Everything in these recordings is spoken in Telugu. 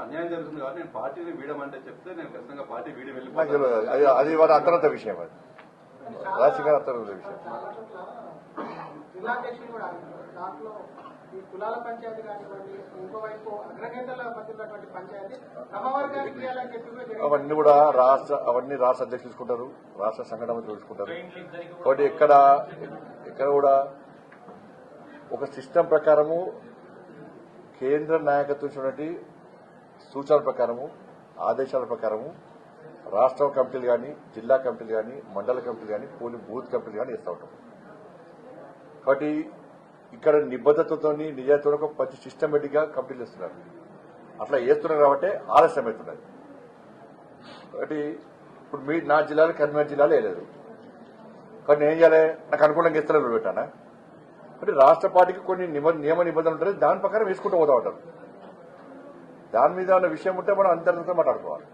అన్యాయం జరుగుతుంది కాబట్టి నేను పార్టీని వీడమంటే చెప్తే నేను ఖచ్చితంగా పార్టీ వీడి వెళ్ళిపోతాను అది అది వారి అంతరంత విషయం అది గారి అంతరంత విషయం చాలా చోట్ల జిల్లాధ్యక్షులు కూడా అంటున్నారు. దాంట్లో ఈ కులాల పంచాయతీ కానివ్వండి ఇంకోవైపు అగ్రనేతల మధ్య ఉన్నటువంటి పంచాయతీ తమ వర్గానికి ఇవ్వాలని చెప్పి కూడా జరిగింది. అవన్నీ కూడా రాష్ట్ర అవన్నీ రాష్ట్ర అధ్యక్షులు చూసుకుంటారు రాష్ట్ర సంఘటన చూసుకుంటారు కాబట్టి ఎక్కడ ఎక్కడ కూడా ఒక సిస్టమ్ ప్రకారము కేంద్ర నాయకత్వం సూచనల ప్రకారము ఆదేశాల ప్రకారము రాష్ట్ర కమిటీలు కానీ జిల్లా కమిటీలు కానీ మండల కమిటీలు కానీ పోలింగ్ బూత్ కమిటీలు కానీ ఇస్తూ ఉంటాం. కాబట్టి ఇక్కడ నిబద్ధతతో నిజాయితీతో ప్రతి సిస్టమేటిక్గా కమిటీలు ఇస్తున్నారు అట్లా వేస్తున్నారు కాబట్టి ఆలస్యం అవుతున్నది. కాబట్టి ఇప్పుడు మీ నా జిల్లాలో కరీంనగర్ జిల్లాలో వేయలేదు. కానీ నేను ఏం చేయాలి? నాకు అనుకూలంగా ఇస్తలేదు పెట్టానా? అంటే రాష్ట్ర పార్టీకి కొన్ని నియమ నిబంధనలు ఉంటాయి. దాని ప్రకారం వేసుకుంటూ పోతా ఉంటారు. దాని మీద ఉన్న విషయం ఉంటే మనం అంతర్గతంగా మాట్లాడుకోవాలి.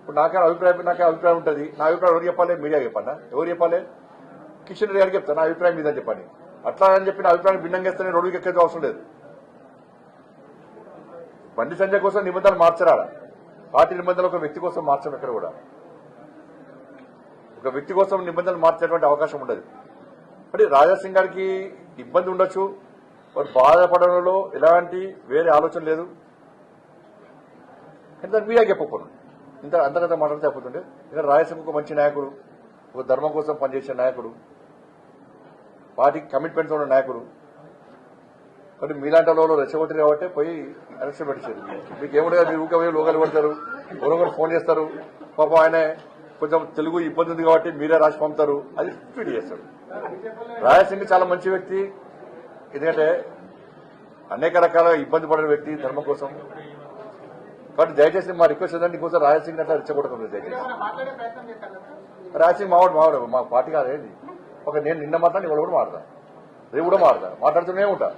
ఇప్పుడు నాకే అభిప్రాయం నాకే అభిప్రాయం ఉంటుంది. నా అభిప్రాయం ఎవరు చెప్పాలి? మీడియా చెప్పండి. ఎవరు చెప్పాలి? కిషన్ రెడ్డి గారికి చెప్తాను నా అభిప్రాయం మీద చెప్పండి. అట్లా అని చెప్పి నా అభిప్రాయం భిన్నంగా ఇస్తే నేను రోడ్డుకి ఎక్కేది అవసరం లేదు. బండి సంజయ్ కోసం నిబంధనలు మార్చరాడా పార్టీ నిబంధనలు ఒక వ్యక్తి కోసం మార్చడం ఎక్కడ కూడా. ఒక వ్యక్తి కోసం నిబంధనలు మార్చేటువంటి అవకాశం ఉండదు. అంటే రాజాసింగ్ గారికి ఇబ్బంది ఉండొచ్చు. వారు బాధపడడంలో ఎలాంటి వేరే ఆలోచన లేదు. కానీ దాన్ని మీడియాకి చెప్పకూడదు ఇంత అంతకంత మాట్లాడితే అయిపోతుండే. ఇంకా రాయలసీమకు ఒక మంచి నాయకుడు ఒక ధర్మం కోసం పనిచేసే నాయకుడు పార్టీకి కమిట్మెంట్స్ ఉన్న నాయకుడు. కానీ మీలాంటి వాళ్ళు రెచ్చగొట్టి కాబట్టి పోయి ఎలక్షన్ పెట్టారు మీకు ఏముండగా మీరు ఊకే పోయి లోకల్ కొడతారు ఎవరొకరు ఫోన్ చేస్తారు. పాపం ఆయన కొంచెం తెలుగు ఇబ్బంది ఉంది కాబట్టి మీరే రాసి పంపుతారు. అది ట్వీట్ చేస్తారు రాయసింగ్ చాలా మంచి వ్యక్తి. ఎందుకంటే అనేక రకాల ఇబ్బంది పడిన వ్యక్తి ధర్మం కోసం. కాబట్టి దయచేసి మా రిక్వెస్ట్ ఏంటంటే ఇంకోసారి రాజసింగ్ అట్లా రెచ్చగొట్టకండి దయచేసి. రాజసింగ్ మావాడు మావాడు మా పార్టీ కాదేంటి ఒక నేను నిన్న మాట్లాడి ఇవాళ కూడా మాడతా రేపు కూడా మాడతా మాట్లాడుతూనే ఉంటా.